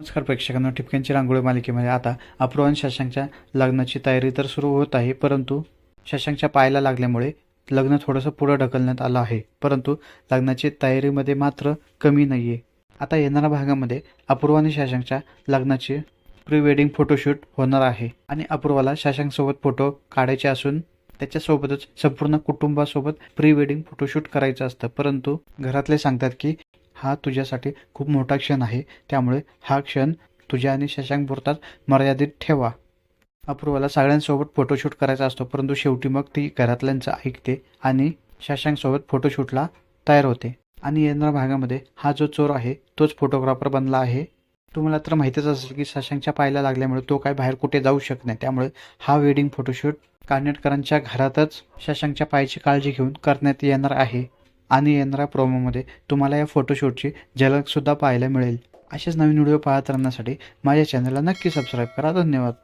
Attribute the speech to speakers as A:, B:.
A: नमस्कार प्रेक्षकांना ठिपक्यांची रांगोळी मालिकेमध्ये आता अपूर्व आणि शशांकच्या लग्नाची तयारी तर सुरू होत आहे परंतु शशांकच्या पायाला लागल्यामुळे लग्न थोडंसं पुढं ढकलण्यात आलं आहे परंतु लग्नाची तयारीमध्ये मात्र कमी नाही आहे आता येणाऱ्या भागामध्ये अपूर्व आणि शशांकच्या लग्नाचे प्री वेडिंग फोटोशूट होणार आहे आणि अपूर्वाला शशांकसोबत फोटो काढायचे असून त्याच्यासोबतच संपूर्ण कुटुंबासोबत प्री वेडिंग फोटोशूट करायचं असतं परंतु घरातले सांगतात की हा तुझ्यासाठी खूप मोठा क्षण आहे. त्यामुळे हा क्षण तुझ्या आणि शशांक पुरताच मर्यादित ठेवा. अपूर्वाला सगळ्यांसोबत फोटोशूट करायचा असतो परंतु शेवटी मग ती घरातल्यांचं ऐकते आणि शशांकसोबत फोटोशूटला तयार होते. आणि येणाऱ्या भागामध्ये हा जो चोर आहे तोच फोटोग्राफर बनला आहे. तुम्हाला तर माहितीच असेल की शशांकच्या पायला लागल्यामुळे तो काय बाहेर कुठे जाऊ शकत नाही. त्यामुळे हा वेडिंग फोटोशूट कानेटकरांच्या घरातच शशांकच्या पायाची काळजी घेऊन करण्यात येणार आहे. आणि येणाऱ्या प्रोमोमध्ये तुम्हाला या फोटोशूटची झलकसुद्धा पाहायला मिळेल. असेच नवीन व्हिडिओ पाहत राहण्यासाठी माझ्या चॅनलला नक्की सबस्क्राईब करा. धन्यवाद.